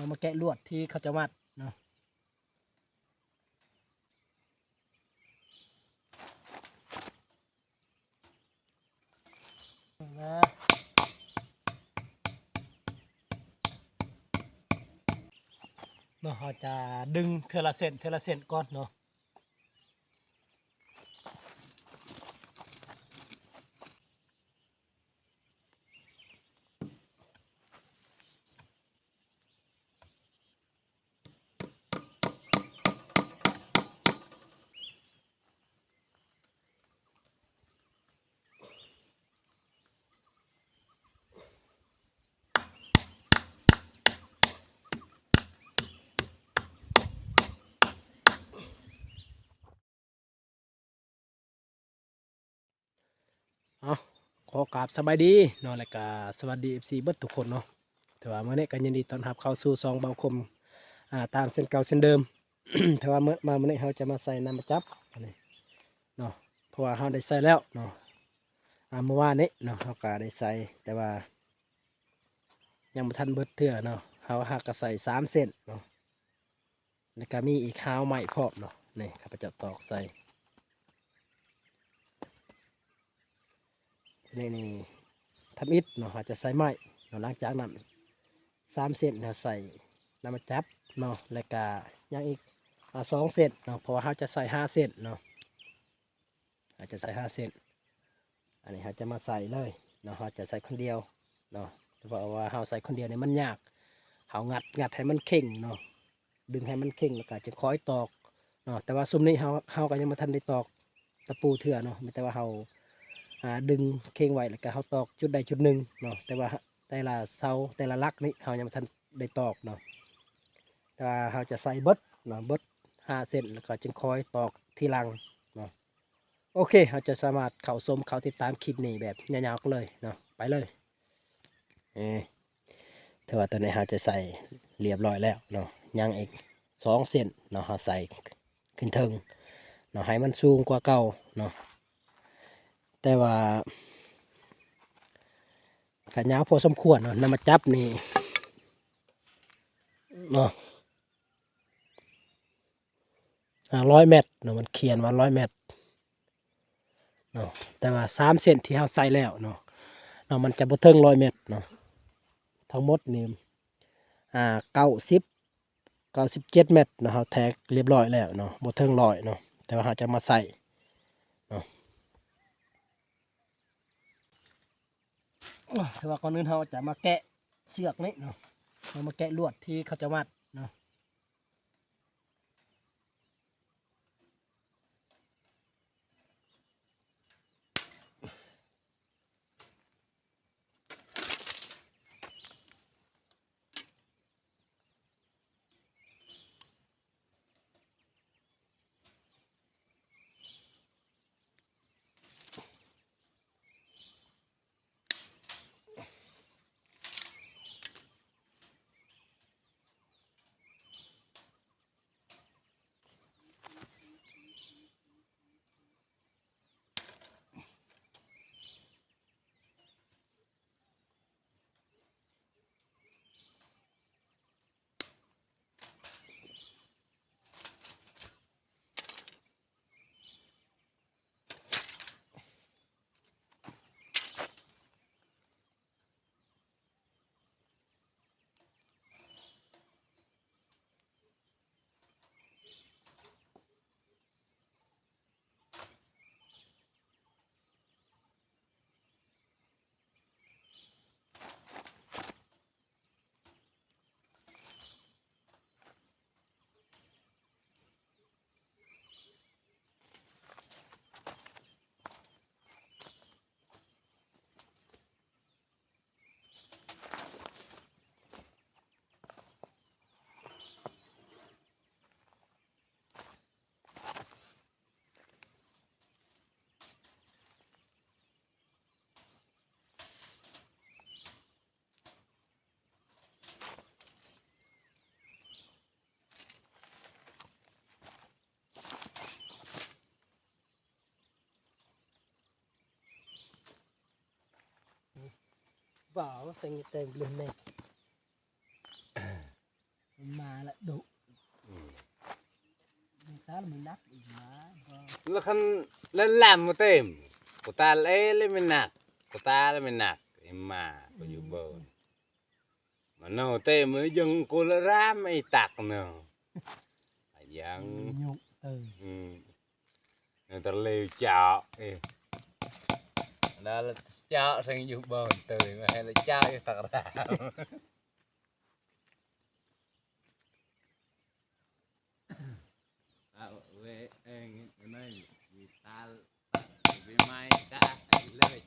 เรามาแกะลวดที่เขาจะวัดเนาะนะเนาะเราจะดึงเทละเสนเทละเสนก่อนเนาะ เอา ขอกราบสบายดีนาะแล้วก็สวัสดี FC เบิดทุกคนเนาะแต่ว่าเมื่อนี้ก็ยินดีต้อนรับเข้าสู่ซองเบาคมอ่าตามเส้นเก่าเส้นเดิม แต่ว่าเมื่อมาเมื่อนี้เราจะมาใส่น้ำมาจับอันนี้เนาะเพราะว่าเราได้ใส่แล้วเนาะอ่าเมื่อวานนี้เนาะเราก็ได้ใส่แต่ว่า ยังไม่ทันเบิดเถื่อเนาะเราหักก็ใส่สามเส้นเนาะแล้วก็มีอีกข้าวใหม่พร้อมเนาะนี่ข้าพเจ้าตอกใส่ ที นี่นี่ทำอิฐเนาะอาจจะใส่ไม้เนาะหลังจากนั้นสามเส้นเนาะใส่น้ำมันจับเนาะแล้วก็ยังอีกอ่าสองเส้นเนาะเพราะว่าเขาจะใส่ห้าเส้นเนาะอาจจะใส่ห้าเส้นอันนี้เขาจะมาใส่เลยเนาะเขาจะใส่คนเดียวเนาะเพราะว่าเขาใส่คนเดียวเนี่ยมันยากเขางัดงัดให้มันเข่งเนาะดึงให้มันเข่งแล้วก็จะคอยตอกเนาะแต่ว่าซุมนี้เขาเขาก็ยังไม่ทันได้ตอกตะปูเถื่อเนาะไม่แต่ว่าเขา ดึงเข่งไว้แล้วก็เขาตอกจุดใดจุดหนึ่งเนาะแต่ว่าแต่ละเสาแต่ละลักนี่เขายังไม่ทันได้ตอกเนาะแต่ว่าเขาจะใส่เบิดเนาะเบิดห้าเส้นแล้วก็จึงคอยตอกทีหลังเนาะโอเคเขาจะสามารถเข้าชมเขาติดตามคลิปนี้แบบยาวๆกันเลยเนาะไปเลยเออแต่ว่าตอนนี้เขาจะใส่เรียบร้อยแล้วเนาะยังอีกสองเส้นเนาะเขาใส่ขึ้นเทิงเนาะให้มันสูงกว่าเก่าเนาะ แต่ว่าขันยาวพอสมควรเนาะนำมาจับนี่เนาะร้อยเมตรเนาะมันเขียนว่าร้อยเมตรเนาะแต่ว่าสามเซนที่เราใส่แล้วเนาะเนาะมันจะบ่เทิงร้อยเมตรเนาะทั้งหมดนี่อ่าเก้าสิบเก้าสิบเจ็ดเมตรเนาะเราแท็กเรียบร้อยแล้วเนาะบ่เทิงร้อยเนาะแต่ว่าเราจะมาใส่ โอ้ย แต่ว่าก่อนอื่นเราจะมาแกะเสือกนี่เนาะเรามาแกะลวดที่เขาจะมัดเนาะ นักไอ้มากูอยู่เบนมันโนเต็มมือยังกูละรามไอ้ตักเนาะไอ้ยังยุกเอออืม nó ta lêu chạo Ê. đó là chạo sang dục bồn từ mà hay là chạo cho thật ra à, về em cái này vì ta vì mai ta lời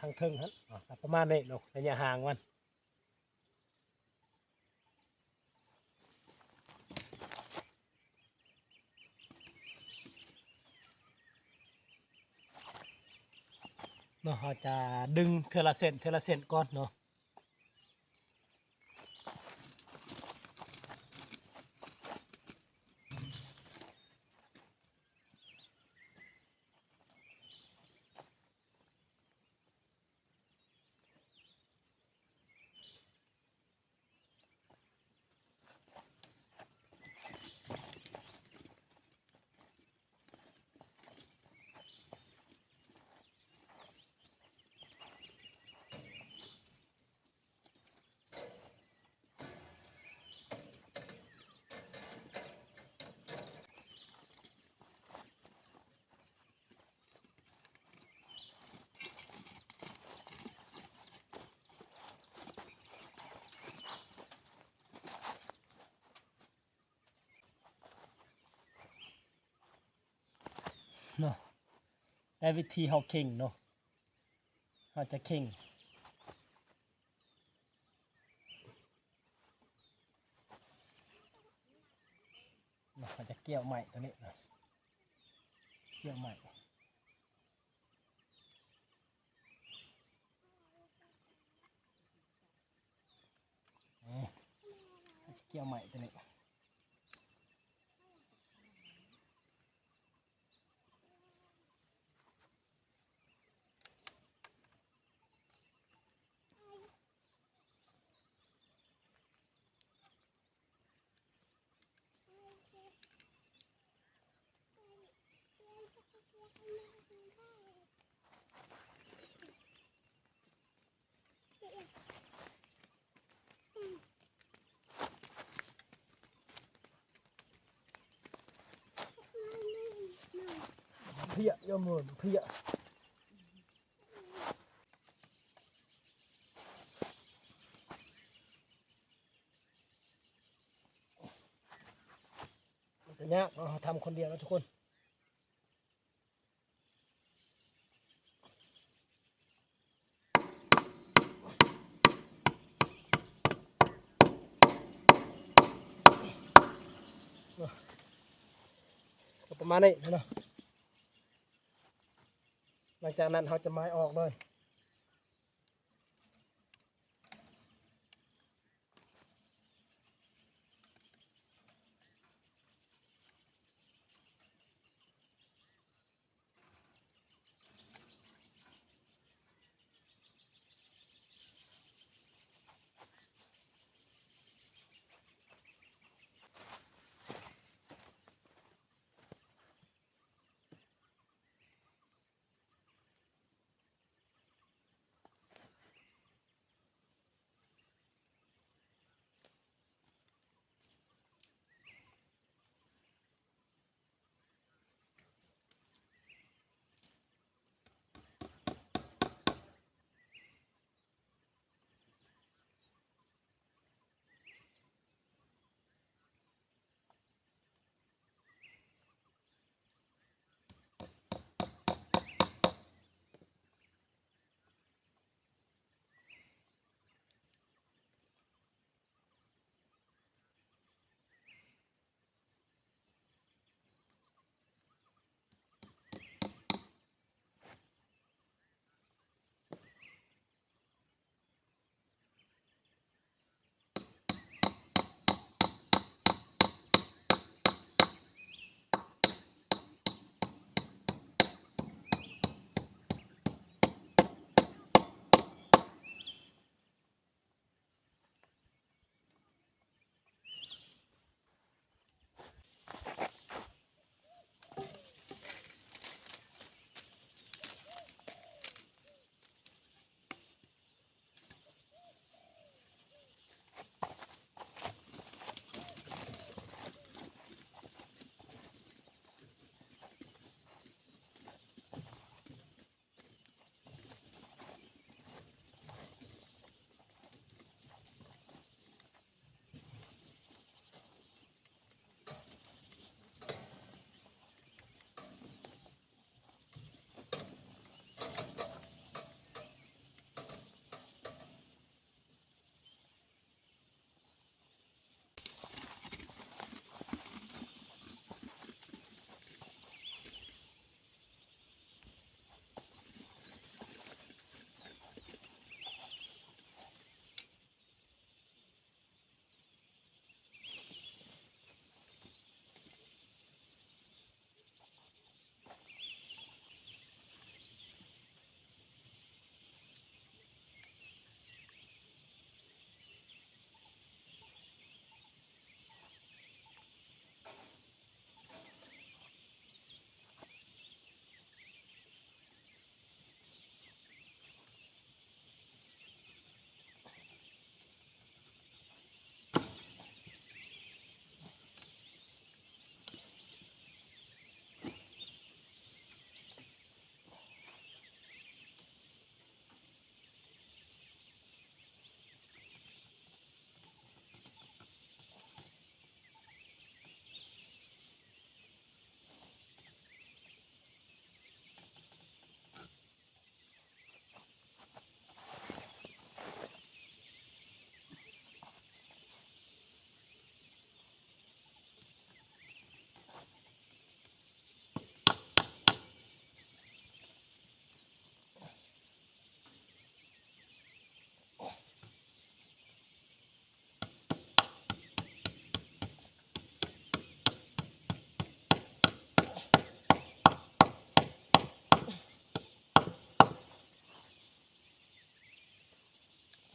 ทางเทิงฮะประมาณนี้เนาะระยะห่างมันเนาะเราจะดึงเทละเซนเทละเซนก่อนเนาะ เนาะได้วิธีเฮาเข่งเนาะเฮาจะเข่งเนาะเฮาจะเกี่ยวใหม่ตัวนี้นะเกี่ยวใหม่นี่เฮาจะเกี่ยวใหม่ตัวนี้ เพียยมือเพียมันจะยากเนาทำคนเดียวนะทุกคนประมาณนี้นะ หลังจากนั้นเขาจะไม้ออกเลย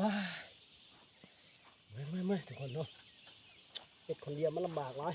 ไม่ไม่ไม่ทุกคนเนาะเห็ดคนเดียวมันลำบากเลย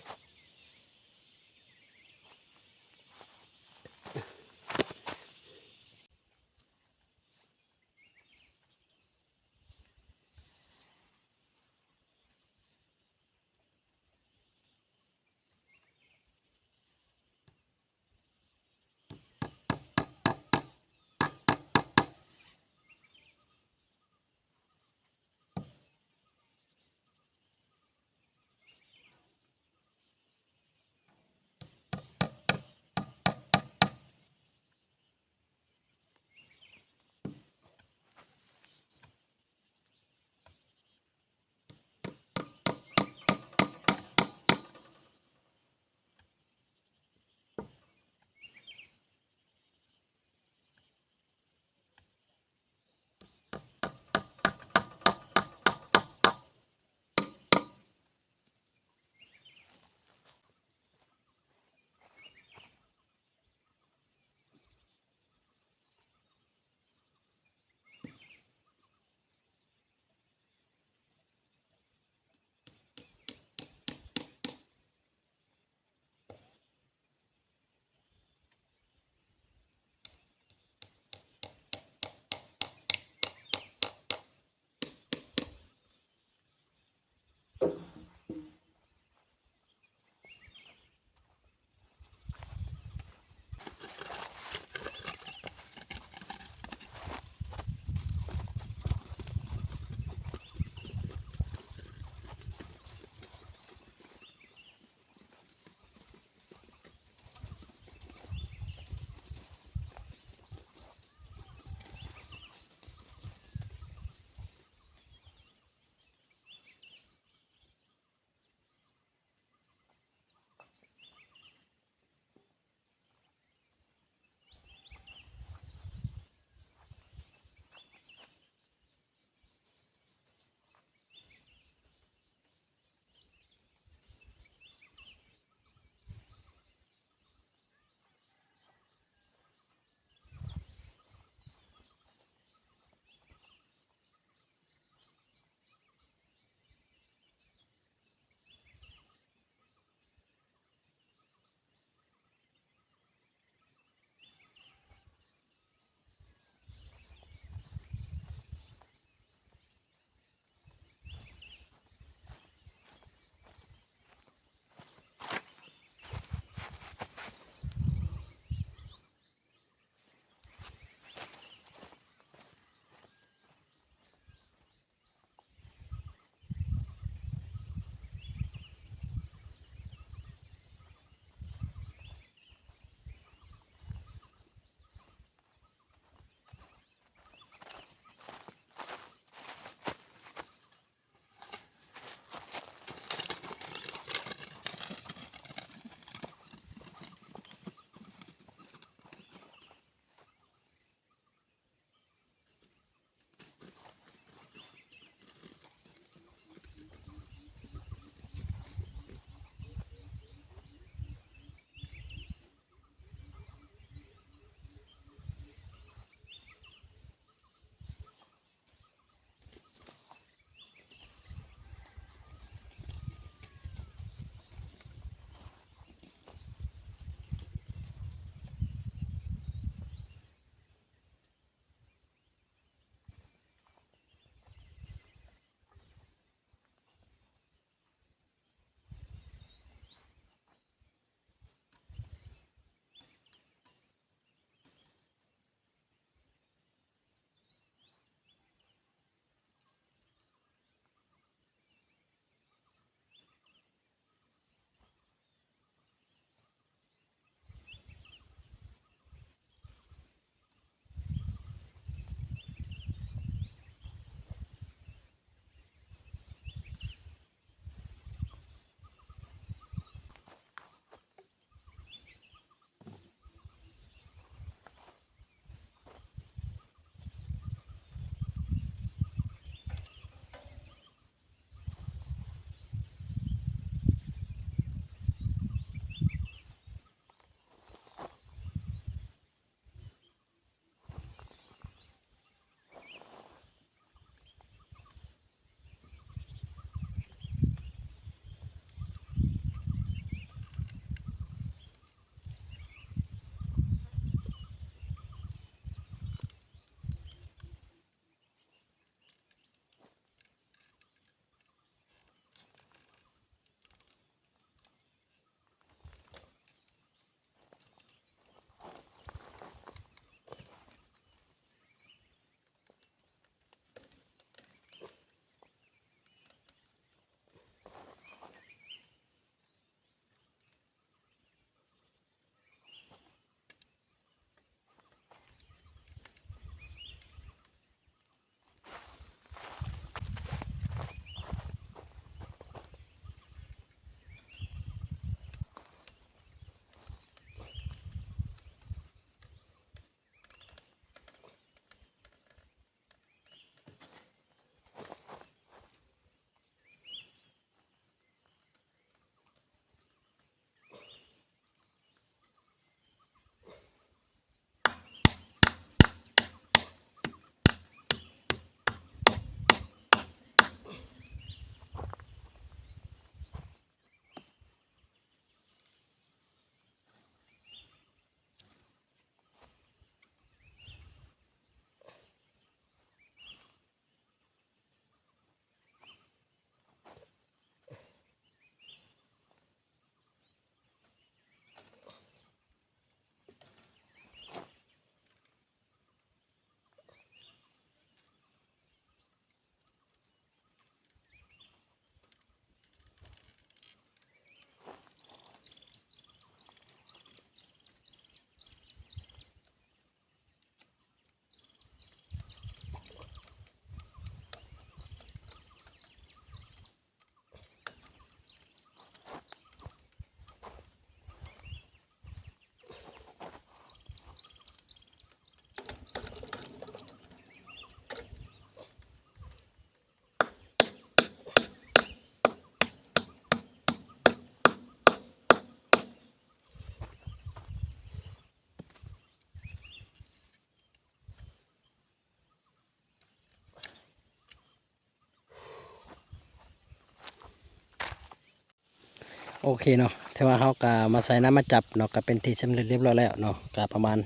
โอเคเนาะแต่ว่าเขาก็มาใส่น้ำมาจับเนาะก็เป็นที่สำเร็จเรียบร้อยแล้วเนาะก็ประมาณ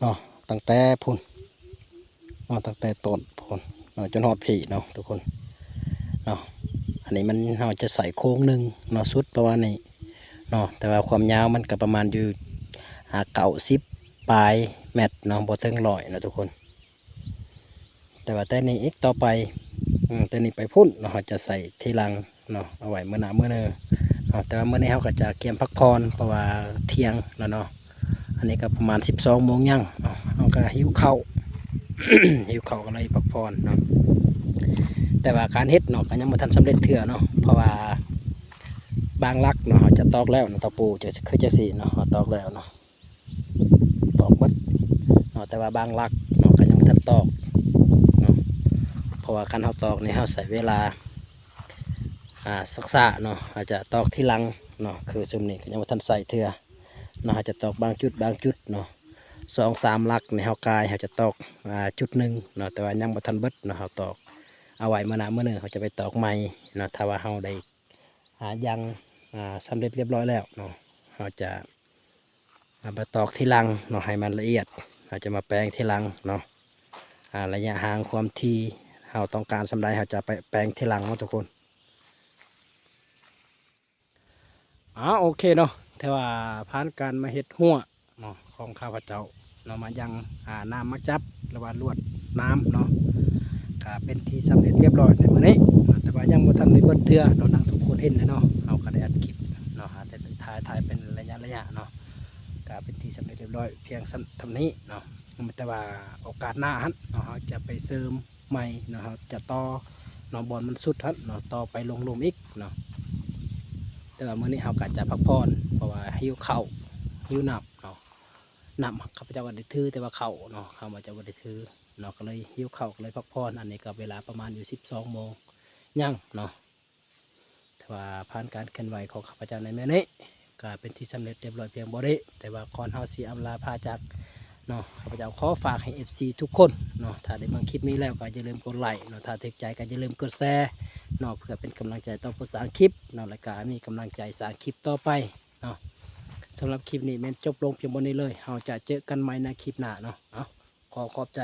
เนาะตั้งแต่พุ่นเนาะตั้งแต่ต้นพุ่นเนาะจนหอดผีเนาะทุกคนเนาะอันนี้มันเราจะใส่โค้งหนึ่งเนาะสุดประมาณนี้เนาะแต่ว่าความยาวมันก็ประมาณอยู่หาเก่าสิบปลายแมตเนาะบถึงร้อยเนาะทุกคน แต่ว่าแต่นี้อีกต่อไปอืมแต่นี้ไปพุ่นเนาะจะใส่ทีหลังเนาะเอาไว้เมื่อหนาเมื่อเนอ แต่ว่าเมื่อนี้เขาก็จะเกียมพักผ่อนเพราะว่าเที่ยงแล้วเนาะอันนี้ก็ประมาณ 12โมงยังเนาะเขาก็หิวข้าวหิวข้าวก็เลยพักผ่อนเนาะแต่ว่าการเฮ็ดเนาะก็ยังบ่ทันสำเร็จเถื่อเนาะเพราะว่าบางลักเนาะจะตอกแล้วเนาะตะปูจะคือจะสีเนาะตอกแล้วเนาะตอกบิดเนาะแต่ว่าบางลักเนาะก็ยังบ่ทันตอกเนาะเพราะว่าการเขาตอกนี่เขาใส่เวลา อ่าสักษะเนาะอาจจะตอกที่หลังเนาะคือซุมนี้ก็ยังบ่าทันใส่เทื่อเนาะอาจจะตอกบางจุดบางจุดเนาะสองสามลักในเฮากายเขาจะตอกอ่าจุดหนึ่งเนาะแต่ว่ายังบ่ทันเบิดเนาะเขาตอกเอาไว้เมื่อนาเมื่อหนึงเขาจะไปตอกใหม่เนาะถ้าว่าเฮาได้อ่ายังอ่าสำเร็จเรียบร้อยแล้วเนาะเขาจะมาตอกที่หลังเนาะให้มันละเอียดเราจะมาแปลงที่หลังเนาะอ่าระยะห่างความที่เราต้องการสำไรเขาจะไปแปลงที่หลังเนาะทุกคน อ๋อโอเคเนาะแต่ว่าผ่านการมาเฮ็ดหัวเนาะของข้าพเจ้าเนาะมายังอ่าน้ำมาจับหรือว่าลวดน้ำเนาะก็เป็นที่สำเร็จเรียบร้อยในมื้อนี้เนาะแต่ว่ายังบ่ทันได้เบิดเทื่อเนาะนั่งทุกคนเห็นเลยเนาะเอาก็ได้อัดคลิปเนาะหาแต่ถ่ายถ่ายเป็นระยะระยะเนาะก็เป็นที่สำเร็จเรียบร้อยเพียงสำทำนี้เนาะแต่ว่าโอกาสหน้าฮันเนาะจะไปเสริมใหม่เนาะจะต่อเนาะบอลมันสุดฮันเนาะต่อไปลงลุมอีกเนาะ แต่ว่ามื้อนี้เราก็จะพักผ่อนเพราะว่าหิวข้าวหิวน้ำเนาะน้ำข้าพเจ้าก็ได้ถือแต่ว่าข้าวเนาะข้าพเจ้าก็ได้ถือเนาะก็เลยหิวข้าวก็เลยพักผ่อนอันนี้ก็เวลาประมาณอยู่12โมงยังเนาะแต่ว่าผ่านการเคลื่อนไหวของข้าพเจ้าในเมื้อนี้ก็เป็นที่สำเร็จเรียบร้อยเพียงบ่ได้แต่ว่าก่อนเฮาสิอำลาพาจาก เนาะข้าพเจ้าขอฝากให้ FC ทุกคนเนาะถ้าได้เบิ่งคลิปนี้แล้วก็อย่าลืมกดไลค์เนาะถ้าถูกใจก็อย่าลืมกดแชร์เนาะเพื่อเป็นกำลังใจต่อผู้สร้างคลิปเนาะและก็มีกำลังใจสร้างคลิปต่อไปเนาะสำหรับคลิปนี้แม่นจบลงเพียงบนนี้เลยเราจะเจอกันใหม่ในคลิปหน้าเนาะเอาขอขอบใจ